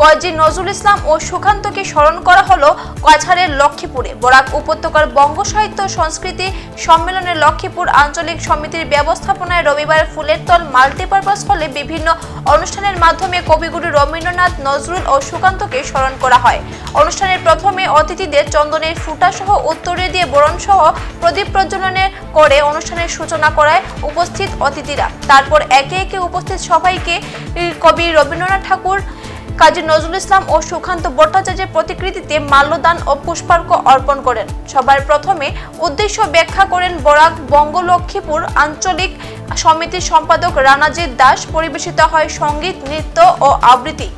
কয়েজি নজরুল ইসলাম ও সুকান্তকে স্মরণ করা হলো কাছাড়ের লক্ষ্মীপুরে। বরাক উপত্যকার বঙ্গ সাহিত্য সংস্কৃতি সম্মেলনে লক্ষ্মীপুর আঞ্চলিক সমিতির ব্যবস্থাপনায় রবিবার ফুলের তল মাল্টিপারপাস হলে বিভিন্ন অনুষ্ঠানের মাধ্যমে কবিগুরু রবীন্দ্রনাথ, নজরুল ও সুকান্তকে স্মরণ করা হয়। অনুষ্ঠানের প্রথমে অতিথিদের চন্দনের ফুটা সহ উত্তরে দিয়ে বরণ সহ প্রদীপ প্রজ্বলনের করে অনুষ্ঠানের সূচনা করায় উপস্থিত অতিথিরা। তারপর একে একে উপস্থিত সবাইকে কবি রবীন্দ্রনাথ ঠাকুর কাজী নজরুল ইসলাম ও সুকান্ত ভট্টাচার্যের প্রতিকৃতিতে মাল্যদান ও পুষ্পার্ঘ অর্পণ করেন। সবার প্রথমে উদ্দেশ্য ব্যাখ্যা করেন বরাক বঙ্গ লক্ষ্মীপুর আঞ্চলিক সমিতির সম্পাদক রানাজিৎ দাস, পরিবেশিত হয় সংগীত, নৃত্য ও আবৃত্তি।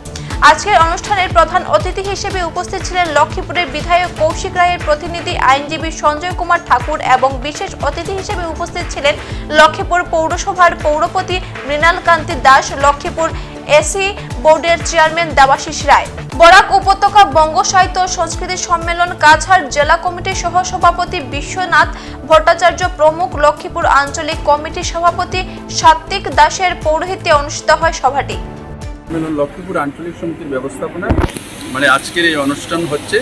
আজকের অনুষ্ঠানের প্রধান অতিথি হিসেবে উপস্থিত ছিলেন লক্ষ্মীপুরের বিধায়ক কৌশিক রায়ের প্রতিনিধি আইনজীবী সঞ্জয় কুমার ঠাকুর এবং বিশেষ অতিথি হিসেবে উপস্থিত ছিলেন লক্ষ্মীপুর পৌরসভার পৌরপতি মৃণাল কান্তি দাস, লক্ষ্মীপুর এসি বোর্ডের চেয়ারম্যান দেবাশিস রায়। বরাক উপত্যকা বঙ্গ সাহিত্য সংস্কৃতি সম্মেলন কাছাড় জেলা কমিটির সহ সভাপতি বিশ্বনাথ ভট্টাচার্য প্রমুখ লক্ষ্মীপুর আঞ্চলিক কমিটির সভাপতি সাত্বিক দাসের পৌরোহিত্যে অনুষ্ঠিত হয় সভাটি। লক্ষ্মীপুর আঞ্চলিক সমিতির ব্যবস্থাপনা মানে আজকের এই অনুষ্ঠান হচ্ছে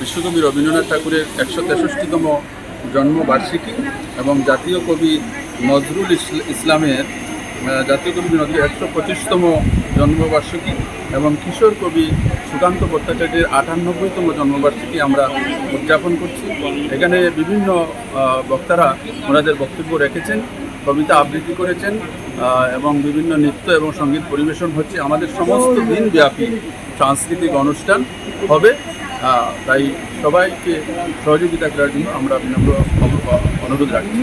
বিশ্বকবি রবীন্দ্রনাথ ঠাকুরের একশো তেষট্টিতম জন্মবার্ষিকী এবং জাতীয় কবি নজরুল ইসল- ইসলামের জাতীয় কবি নজরুল একশো পঁচিশতম জন্মবার্ষিকী এবং কিশোর কবি সুকান্ত ভট্টাচার্যের আটানব্বইতম জন্মবার্ষিকী আমরা উদযাপন করছি। এখানে বিভিন্ন বক্তারা ওনাদের বক্তব্য রেখেছেন, কবিতা আবৃত্তি করেছেন এবং বিভিন্ন নৃত্য এবং সংগীত পরিবেশন হচ্ছে। আমাদের সমস্ত দিনব্যাপী সাংস্কৃতিক অনুষ্ঠান হবে। তাই সবাইকে সহযোগিতা করার জন্য আমরা বিনম্র অনুরোধ রাখছি।